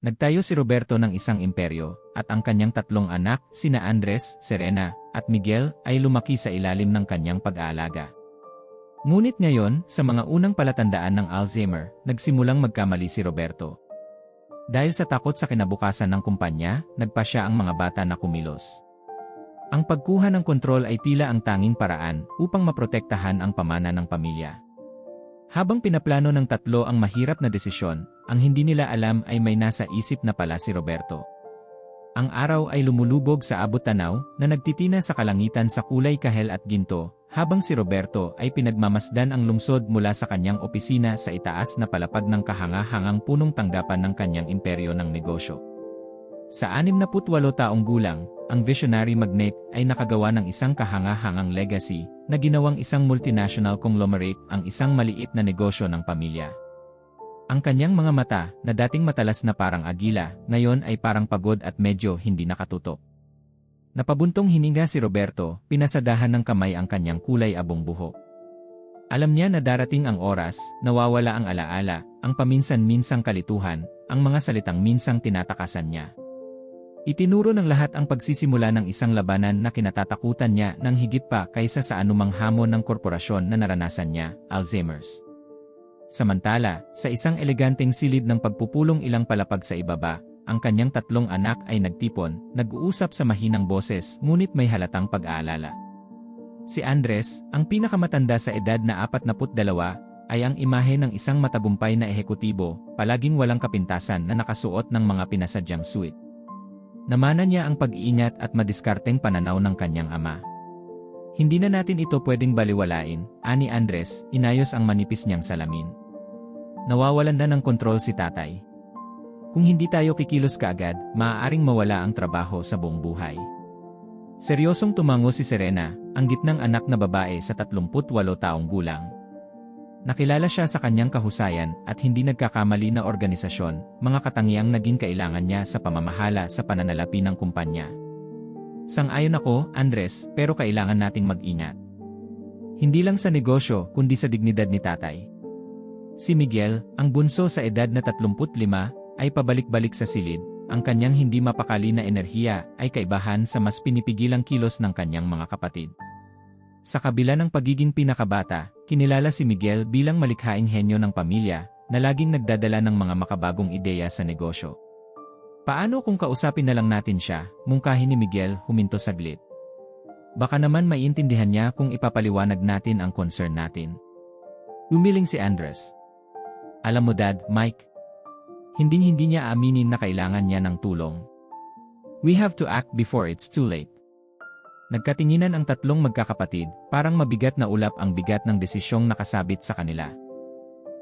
Nagtayo si Roberto ng isang imperyo, at ang kanyang tatlong anak, sina Andres, Serena, at Miguel, ay lumaki sa ilalim ng kanyang pag-aalaga. Ngunit ngayon, sa mga unang palatandaan ng Alzheimer, nagsimulang magkamali si Roberto. Dahil sa takot sa kinabukasan ng kumpanya, nagpa siya ang mga bata na kumilos. Ang pagkuha ng kontrol ay tila ang tanging paraan upang maprotektahan ang pamana ng pamilya. Habang pinaplano ng tatlo ang mahirap na desisyon, ang hindi nila alam ay may nasa isip na pala si Roberto. Ang araw ay lumulubog sa abot tanaw na nagtitina sa kalangitan sa kulay kahel at ginto, habang si Roberto ay pinagmamasdan ang lungsod mula sa kanyang opisina sa itaas na palapag ng kahanga-hangang punong tanggapan ng kanyang imperyo ng negosyo. Sa 68 taong gulang, ang visionary magnate ay nakagawa ng isang kahanga-hangang legacy na ginawang isang multinational conglomerate ang isang maliit na negosyo ng pamilya. Ang kanyang mga mata, na dating matalas na parang agila, ngayon ay parang pagod at medyo hindi nakatutok. Napabuntong hininga si Roberto, pinasadahan ng kamay ang kanyang kulay abong buhok. Alam niya na darating ang oras, nawawala ang alaala, ang paminsan-minsang kalituhan, ang mga salitang minsang tinatakasan niya. Itinuro ng lahat ang pagsisimula ng isang labanan na kinatatakutan niya ng higit pa kaysa sa anumang hamon ng korporasyon na naranasan niya, Alzheimer's. Samantala, sa isang eleganteng silid ng pagpupulong ilang palapag sa ibaba, ang kanyang tatlong anak ay nagtipon, nag-uusap sa mahinang boses ngunit may halatang pag-aalala. Si Andres, ang pinakamatanda sa edad na 42, ay ang imahe ng isang matagumpay na ehekutibo, palaging walang kapintasan na nakasuot ng mga pinasadyang suit. Namana niya ang pag-iingat at madiskarteng pananaw ng kanyang ama. Hindi na natin ito pwedeng baliwalain, ani Andres, inayos ang manipis niyang salamin. Nawawalan na ng kontrol si tatay. Kung hindi tayo kikilos kaagad, maaaring mawala ang trabaho sa buong buhay. Seryosong tumango si Serena, ang gitnang anak na babae sa 38 taong gulang. Nakilala siya sa kanyang kahusayan at hindi nagkakamali na organisasyon, mga katangiang naging kailangan niya sa pamamahala sa pananalapi ng kumpanya. Sang-ayon ako, Andres, pero kailangan nating mag-ingat. Hindi lang sa negosyo, kundi sa dignidad ni tatay. Si Miguel, ang bunso sa edad na 35, ay pabalik-balik sa silid, ang kanyang hindi mapakali na enerhiya ay kaibahan sa mas pinipigilang kilos ng kanyang mga kapatid. Sa kabila ng pagiging pinakabata, kinilala si Miguel bilang malikhaing henyo ng pamilya na laging nagdadala ng mga makabagong ideya sa negosyo. Paano kung kausapin na lang natin siya, mungkahin ni Miguel huminto saglit. Baka naman maiintindihan niya kung ipapaliwanag natin ang concern natin. Umiling si Andres. Alam mo dad, Mike, hinding-hindi niya aminin na kailangan niya ng tulong. We have to act before it's too late. Nagkatinginan ang tatlong magkakapatid, parang mabigat na ulap ang bigat ng desisyong nakasabit sa kanila.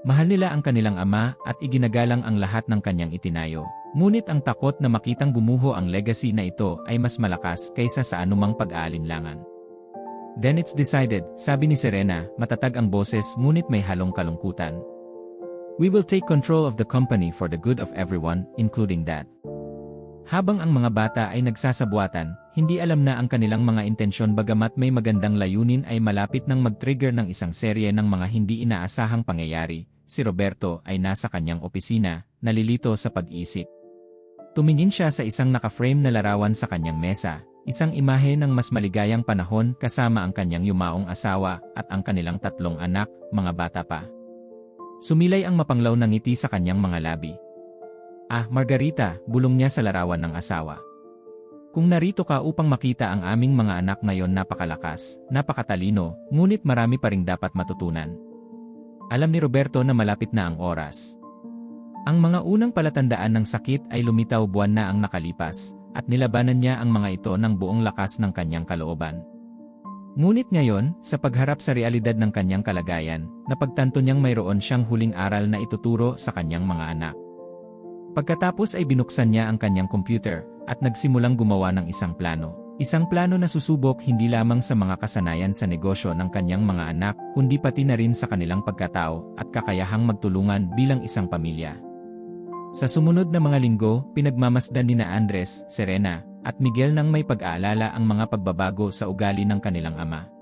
Mahal nila ang kanilang ama at iginagalang ang lahat ng kanyang itinayo. Ngunit ang takot na makitang gumuho ang legacy na ito ay mas malakas kaysa sa anumang pag-aalinlangan. Then it's decided, sabi ni Serena, matatag ang boses ngunit may halong kalungkutan. We will take control of the company for the good of everyone, including that. Habang ang mga bata ay nagsasabuatan, hindi alam na ang kanilang mga intensyon bagamat may magandang layunin ay malapit nang mag-trigger ng isang serye ng mga hindi inaasahang pangyayari. Si Roberto ay nasa kanyang opisina, nalilito sa pag-isip. Tumingin siya sa isang naka-frame na larawan sa kanyang mesa, isang imahe ng mas maligayang panahon kasama ang kanyang yumaong asawa at ang kanilang tatlong anak, mga bata pa. Sumilay ang mapanglaw na ngiti sa kanyang mga labi. Ah, Margarita, bulong niya sa larawan ng asawa. Kung narito ka upang makita ang aming mga anak ngayon napakalakas, napakatalino, ngunit marami pa ring dapat matutunan. Alam ni Roberto na malapit na ang oras. Ang mga unang palatandaan ng sakit ay lumitaw buwan na ang nakalipas, at nilabanan niya ang mga ito ng buong lakas ng kanyang kalooban. Ngunit ngayon, sa pagharap sa realidad ng kanyang kalagayan, napagtanto niyang mayroon siyang huling aral na ituturo sa kanyang mga anak. Pagkatapos ay binuksan niya ang kanyang computer at nagsimulang gumawa ng isang plano. Isang plano na susubok hindi lamang sa mga kasanayan sa negosyo ng kanyang mga anak, kundi pati na rin sa kanilang pagkatao at kakayahang magtulungan bilang isang pamilya. Sa sumunod na mga linggo, pinagmamasdan ni na Andres, Serena, at Miguel nang may pag-aalala ang mga pagbabago sa ugali ng kanilang ama.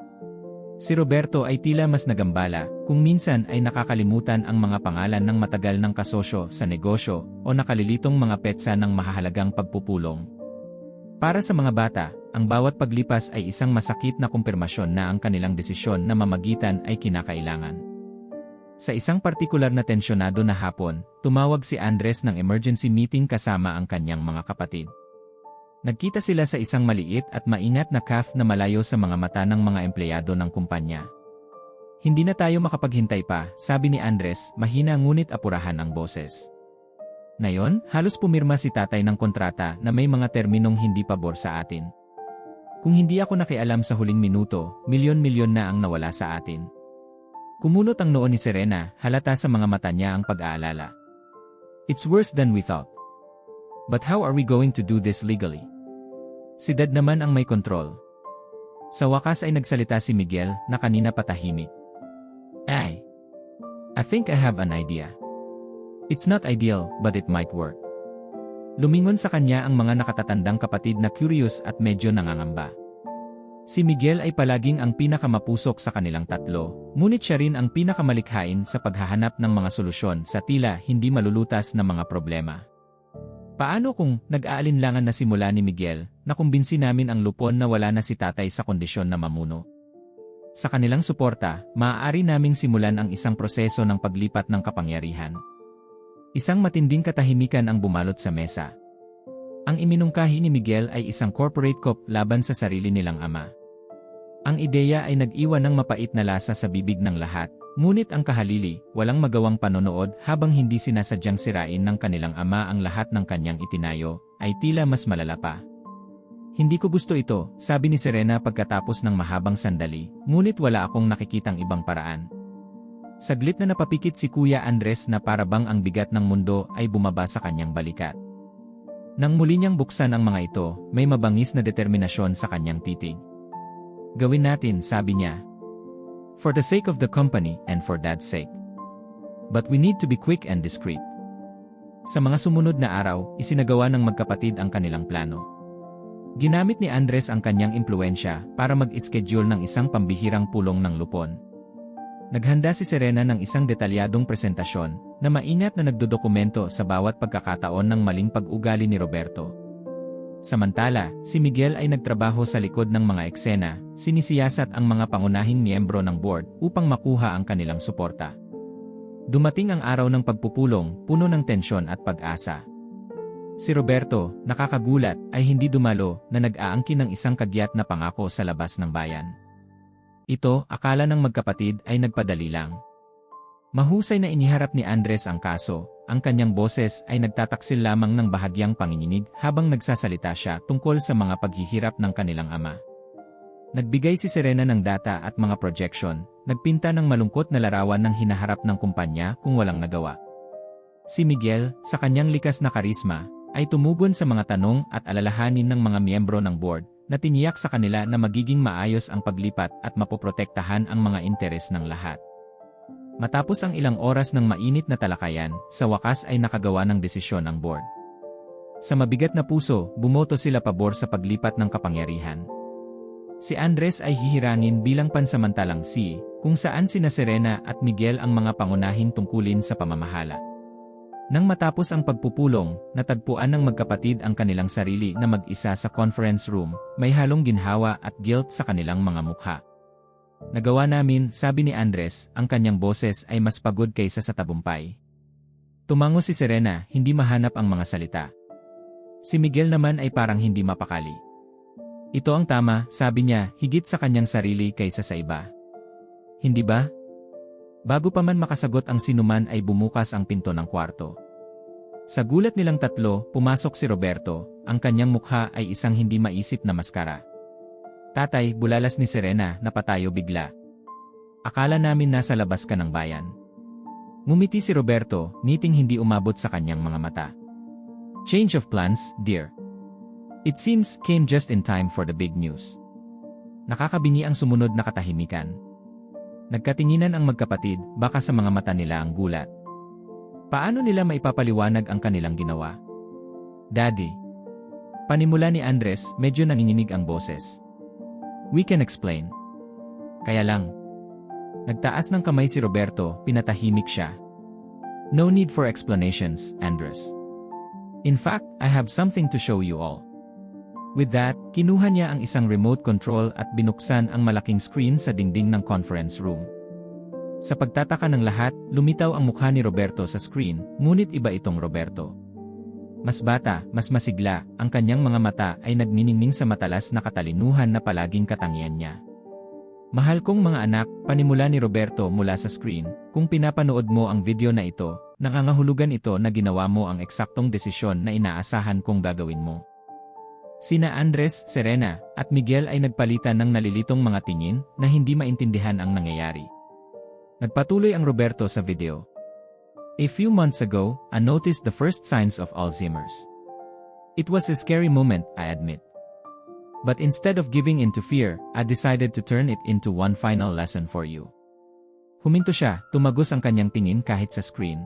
Si Roberto ay tila mas nagambala, kung minsan ay nakakalimutan ang mga pangalan ng matagal ng kasosyo sa negosyo o nakalilitong mga petsa ng mahahalagang pagpupulong. Para sa mga bata, ang bawat paglipas ay isang masakit na kumpirmasyon na ang kanilang desisyon na mamagitan ay kinakailangan. Sa isang partikular na tensyonado na hapon, tumawag si Andres ng emergency meeting kasama ang kanyang mga kapatid. Nagkita sila sa isang maliit at maingat na calf na malayo sa mga mata ng mga empleyado ng kumpanya. Hindi na tayo makapaghintay pa, sabi ni Andres, mahina ngunit apurahan ang boses. Ngayon, halos pumirma si tatay ng kontrata na may mga terminong hindi pabor sa atin. Kung hindi ako nakialam sa huling minuto, milyon-milyon na ang nawala sa atin. Kumunot ang noo ni Serena, halata sa mga mata niya ang pag-aalala. It's worse than we thought. But how are we going to do this legally? Si Dad naman ang may kontrol. Sa wakas ay nagsalita si Miguel na kanina patahimik. Ay, I think I have an idea. It's not ideal, but it might work. Lumingon sa kanya ang mga nakatatandang kapatid na curious at medyo nangangamba. Si Miguel ay palaging ang pinakamapusok sa kanilang tatlo, ngunit siya rin ang pinakamalikhain sa paghahanap ng mga solusyon sa tila hindi malulutas na mga problema. Paano kung nag-aalinlangan na simula ni Miguel na kumbinsi namin ang lupon na wala na si tatay sa kondisyon na mamuno? Sa kanilang suporta, maaari naming simulan ang isang proseso ng paglipat ng kapangyarihan. Isang matinding katahimikan ang bumalot sa mesa. Ang iminungkahi ni Miguel ay isang corporate cop laban sa sarili nilang ama. Ang ideya ay nag-iwan ng mapait na lasa sa bibig ng lahat, Ngunit ang kahalili, walang magawang panonood habang hindi sinasadyang sirain ng kanilang ama ang lahat ng kanyang itinayo, ay tila mas malala pa. Hindi ko gusto ito, sabi ni Serena pagkatapos ng mahabang sandali, ngunit wala akong nakikitang ibang paraan. Saglit na napapikit si Kuya Andres na parabang ang bigat ng mundo ay bumaba sa kanyang balikat. Nang muli niyang buksan ang mga ito, may mabangis na determinasyon sa kanyang titig. Gawin natin, sabi niya, For the sake of the company and for dad's sake. But we need to be quick and discreet. Sa mga sumunod na araw, isinagawa ng magkapatid ang kanilang plano. Ginamit ni Andres ang kanyang impluensya para mag-schedule ng isang pambihirang pulong ng lupon. Naghanda si Serena ng isang detalyadong presentasyon na maingat na nagdodokumento sa bawat pagkakataon ng maling pag-ugali ni Roberto. Samantala, si Miguel ay nagtrabaho sa likod ng mga eksena, sinisiyasat ang mga pangunahing miyembro ng board upang makuha ang kanilang suporta. Dumating ang araw ng pagpupulong, puno ng tensyon at pag-asa. Si Roberto, nakakagulat, ay hindi dumalo na nag-aangkin ng isang kagyat na pangako sa labas ng bayan. Ito, akala ng magkapatid ay nagpadali lang. Mahusay na iniharap ni Andres ang kaso, ang kanyang boses ay nagtataksil lamang ng bahagyang panginginig habang nagsasalita siya tungkol sa mga paghihirap ng kanilang ama. Nagbigay si Serena ng data at mga projection, nagpinta ng malungkot na larawan ng hinaharap ng kumpanya kung walang nagawa. Si Miguel, sa kanyang likas na karisma, ay tumugon sa mga tanong at alalahanin ng mga miyembro ng board na tiniyak sa kanila na magiging maayos ang paglipat at mapoprotektahan ang mga interes ng lahat. Matapos ang ilang oras ng mainit na talakayan, sa wakas ay nakagawa ng desisyon ang board. Sa mabigat na puso, bumoto sila pabor sa paglipat ng kapangyarihan. Si Andres ay hihirangin bilang pansamantalang si, kung saan sina Serena at Miguel ang mga pangunahing tungkulin sa pamamahala. Nang matapos ang pagpupulong, natagpuan ng magkapatid ang kanilang sarili na mag-isa sa conference room, may halong ginhawa at guilt sa kanilang mga mukha. Nagawa namin, sabi ni Andres, ang kanyang boses ay mas pagod kaysa sa tabumpay. Tumango si Serena, hindi mahanap ang mga salita. Si Miguel naman ay parang hindi mapakali. Ito ang tama, sabi niya, higit sa kanyang sarili kaysa sa iba. Hindi ba? Bago pa man makasagot ang sinuman ay bumukas ang pinto ng kwarto. Sa gulat nilang tatlo, pumasok si Roberto, ang kanyang mukha ay isang hindi maisip na maskara. Tatay, bulalas ni Serena, napatayo bigla. Akala namin nasa labas ka ng bayan. Ngumiti si Roberto, ngiting hindi umabot sa kanyang mga mata. Change of plans, dear. It seems, came just in time for the big news. Nakakabingi ang sumunod na katahimikan. Nagkatinginan ang magkapatid, baka sa mga mata nila ang gulat. Paano nila maipapaliwanag ang kanilang ginawa? Daddy. Panimula ni Andres, medyo nanginginig ang boses. We can explain. Kaya lang. Nagtaas ng kamay si Roberto, pinatahimik siya. No need for explanations, Andres. In fact, I have something to show you all. With that, kinuha niya ang isang remote control at binuksan ang malaking screen sa dingding ng conference room. Sa pagtataka ng lahat, lumitaw ang mukha ni Roberto sa screen, ngunit iba itong Roberto. Mas bata, mas masigla, ang kanyang mga mata ay nagniningning sa matalas na katalinuhan na palaging katangian niya. Mahal kong mga anak, panimula ni Roberto mula sa screen, kung pinapanood mo ang video na ito, nangangahulugan ito na ginawa mo ang eksaktong desisyon na inaasahan kong gagawin mo. Sina Andres, Serena, at Miguel ay nagpalitan ng nalilitong mga tingin na hindi maintindihan ang nangyayari. Nagpatuloy ang Roberto sa video. A few months ago, I noticed the first signs of Alzheimer's. It was a scary moment, I admit. But instead of giving in to fear, I decided to turn it into one final lesson for you. Huminto siya, tumagos ang kanyang tingin kahit sa screen.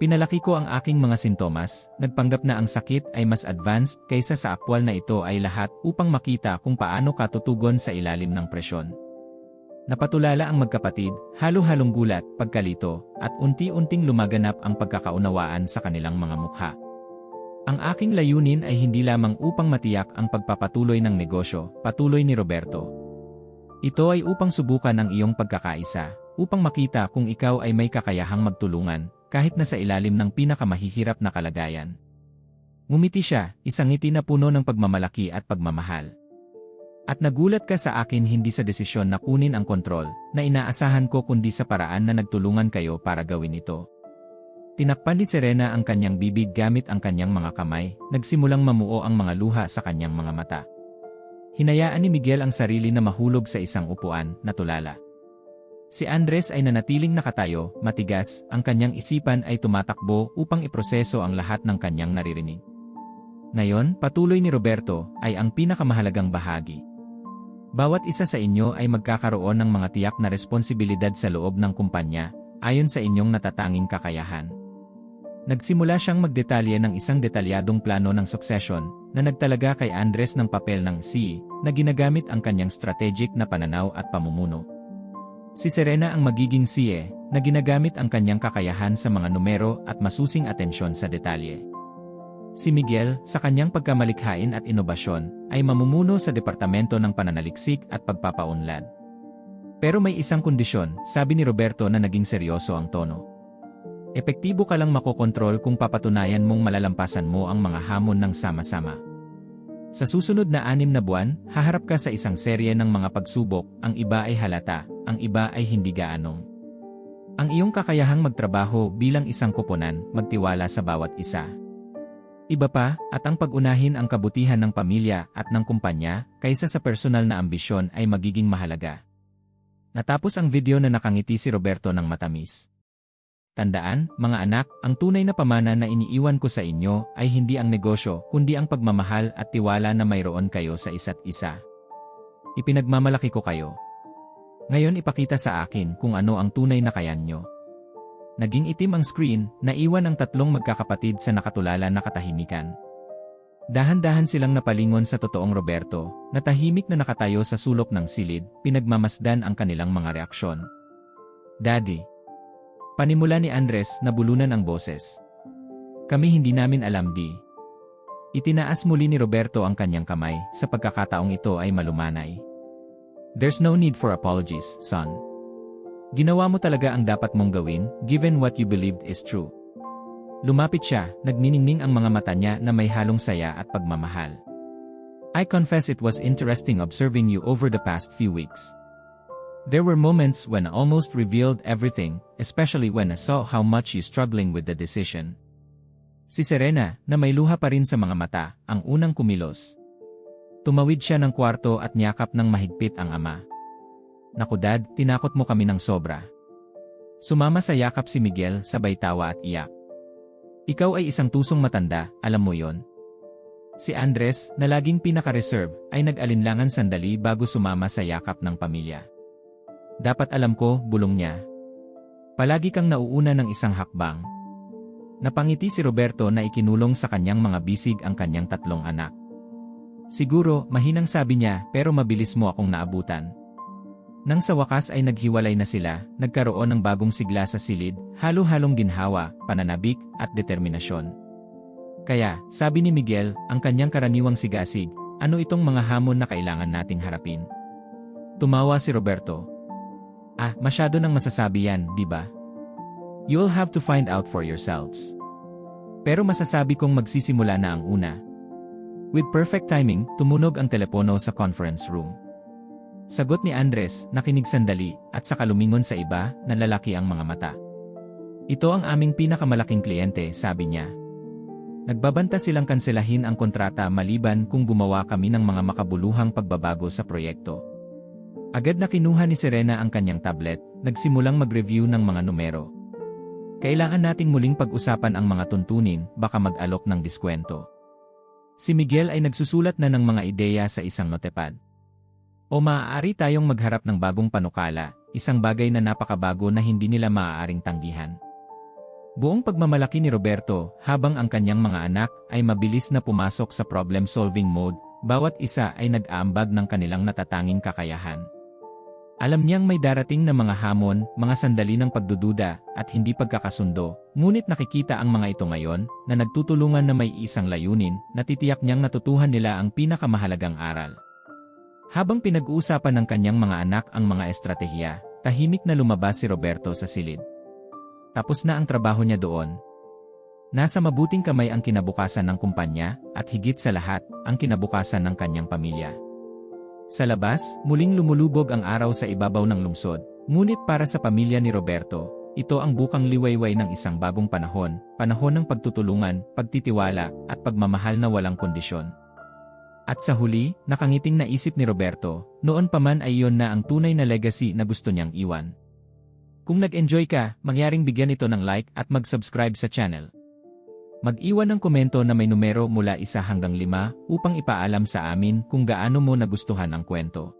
Pinalaki ko ang aking mga sintomas, nagpanggap na ang sakit ay mas advanced kaysa sa aktwal na ito ay lahat upang makita kung paano katutugon sa ilalim ng presyon. Napatulala ang magkapatid, halo-halong gulat, pagkalito, at unti-unting lumaganap ang pagkakaunawaan sa kanilang mga mukha. Ang aking layunin ay hindi lamang upang matiyak ang pagpapatuloy ng negosyo, patuloy ni Roberto. Ito ay upang subukan ang iyong pagkakaisa, upang makita kung ikaw ay may kakayahang magtulungan, kahit na sa ilalim ng pinakamahihirap na kalagayan. Ngumiti siya, isang ngiti na puno ng pagmamalaki at pagmamahal. At nagulat ka sa akin hindi sa desisyon na kunin ang kontrol, na inaasahan ko kundi sa paraan na nagtulungan kayo para gawin ito. Tinakpan ni Serena ang kanyang bibig gamit ang kanyang mga kamay, nagsimulang mamuo ang mga luha sa kanyang mga mata. Hinayaan ni Miguel ang sarili na mahulog sa isang upuan, natulala. Si Andres ay nanatiling nakatayo, matigas, ang kanyang isipan ay tumatakbo upang iproseso ang lahat ng kanyang naririnig. Ngayon, patuloy ni Roberto, ay ang pinakamahalagang bahagi. Bawat isa sa inyo ay magkakaroon ng mga tiyak na responsibilidad sa loob ng kumpanya, ayon sa inyong natatanging kakayahan. Nagsimula siyang magdetalye ng isang detalyadong plano ng succession na nagtalaga kay Andres ng papel ng C na ginagamit ang kanyang strategic na pananaw at pamumuno. Si Serena ang magiging CE na ginagamit ang kanyang kakayahan sa mga numero at masusing atensyon sa detalye. Si Miguel, sa kanyang pagkamalikhain at inobasyon, ay mamumuno sa Departamento ng Pananaliksik at Pagpapaunlad. Pero may isang kondisyon, sabi ni Roberto na naging seryoso ang tono. Epektibo ka lang makokontrol kung papatunayan mong malalampasan mo ang mga hamon ng sama-sama. Sa susunod na anim na buwan, haharap ka sa isang serye ng mga pagsubok, ang iba ay halata, ang iba ay hindi gaanong. Ang iyong kakayahang magtrabaho bilang isang koponan, magtiwala sa bawat isa. Iba pa, at ang pag-unahin ang kabutihan ng pamilya at ng kumpanya kaysa sa personal na ambisyon ay magiging mahalaga. Natapos ang video na nakangiti si Roberto ng matamis. Tandaan, mga anak, ang tunay na pamana na iniiwan ko sa inyo ay hindi ang negosyo kundi ang pagmamahal at tiwala na mayroon kayo sa isa't isa. Ipinagmamalaki ko kayo. Ngayon ipakita sa akin kung ano ang tunay na kayan nyo. Naging itim ang screen, naiwan ang tatlong magkakapatid sa nakatulala na katahimikan. Dahan-dahan silang napalingon sa totoong Roberto, na tahimik na nakatayo sa sulok ng silid, pinagmamasdan ang kanilang mga reaksyon. Daddy, Panimula ni Andres na bulunan ang boses. Kami hindi namin alam di. Itinaas muli ni Roberto ang kanyang kamay sa pagkakataong ito ay malumanay. There's no need for apologies, son. Ginawa mo talaga ang dapat mong gawin, given what you believed is true. Lumapit siya, nagniningning ang mga mata niya na may halong saya at pagmamahal. I confess it was interesting observing you over the past few weeks. There were moments when I almost revealed everything, especially when I saw how much you struggling with the decision. Si Serena, na may luha pa rin sa mga mata, ang unang kumilos. Tumawid siya ng kwarto at niyakap ng mahigpit ang ama. Naku dad, tinakot mo kami ng sobra. Sumama sa yakap si Miguel sabay tawa at iyak. Ikaw ay isang tusong matanda, alam mo yon. Si Andres, na laging pinaka-reserve, ay nag-alinlangan sandali bago sumama sa yakap ng pamilya. Dapat alam ko, bulong niya. Palagi kang nauuna ng isang hakbang. Napangiti si Roberto na ikinulong sa kanyang mga bisig ang kanyang tatlong anak. Siguro, mahinang sabi niya, pero mabilis mo akong naabutan. Nang sa wakas ay naghiwalay na sila, nagkaroon ng bagong sigla sa silid, halo-halong ginhawa, pananabik, at determinasyon. Kaya, sabi ni Miguel, ang kanyang karaniwang sigasig, ano itong mga hamon na kailangan nating harapin? Tumawa si Roberto. Ah, masyado nang masasabi yan, di ba? You'll have to find out for yourselves. Pero masasabi kong magsisimula na ang una. With perfect timing, tumunog ang telepono sa conference room. Sagot ni Andres, nakinig sandali, at saka lumingon sa iba, na lalaki ang mga mata. Ito ang aming pinakamalaking kliyente, sabi niya. Nagbabanta silang kanselahin ang kontrata maliban kung gumawa kami ng mga makabuluhang pagbabago sa proyekto. Agad na kinuha ni Serena ang kanyang tablet, nagsimulang mag-review ng mga numero. Kailangan nating muling pag-usapan ang mga tuntunin, baka mag-alok ng diskwento. Si Miguel ay nagsusulat na ng mga ideya sa isang notepad. O maaari tayong magharap ng bagong panukala, isang bagay na napakabago na hindi nila maaaring tanggihan. Buong pagmamalaki ni Roberto, habang ang kanyang mga anak ay mabilis na pumasok sa problem-solving mode, bawat isa ay nag-aambag ng kanilang natatanging kakayahan. Alam niyang may darating na mga hamon, mga sandali ng pagdududa, at hindi pagkakasundo, ngunit nakikita ang mga ito ngayon, na nagtutulungan na may isang layunin, na titiyak niyang natutuhan nila ang pinakamahalagang aral. Habang pinag-uusapan ng kanyang mga anak ang mga estratehiya, tahimik na lumabas si Roberto sa silid. Tapos na ang trabaho niya doon. Nasa mabuting kamay ang kinabukasan ng kumpanya, at higit sa lahat, ang kinabukasan ng kanyang pamilya. Sa labas, muling lumulubog ang araw sa ibabaw ng lungsod, ngunit para sa pamilya ni Roberto, ito ang bukang liwayway ng isang bagong panahon, panahon ng pagtutulungan, pagtitiwala, at pagmamahal na walang kondisyon. At sa huli, nakangiting naisip ni Roberto, noon pa man ay iyon na ang tunay na legacy na gusto niyang iwan. Kung nag-enjoy ka, mangyaring bigyan ito ng like at mag-subscribe sa channel. Mag-iwan ng komento na may numero mula isa hanggang lima upang ipaalam sa amin kung gaano mo nagustuhan ang kwento.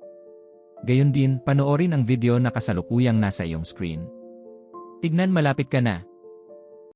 Gayon din, panoorin ang video na kasalukuyang nasa iyong screen. Tignan malapit ka na,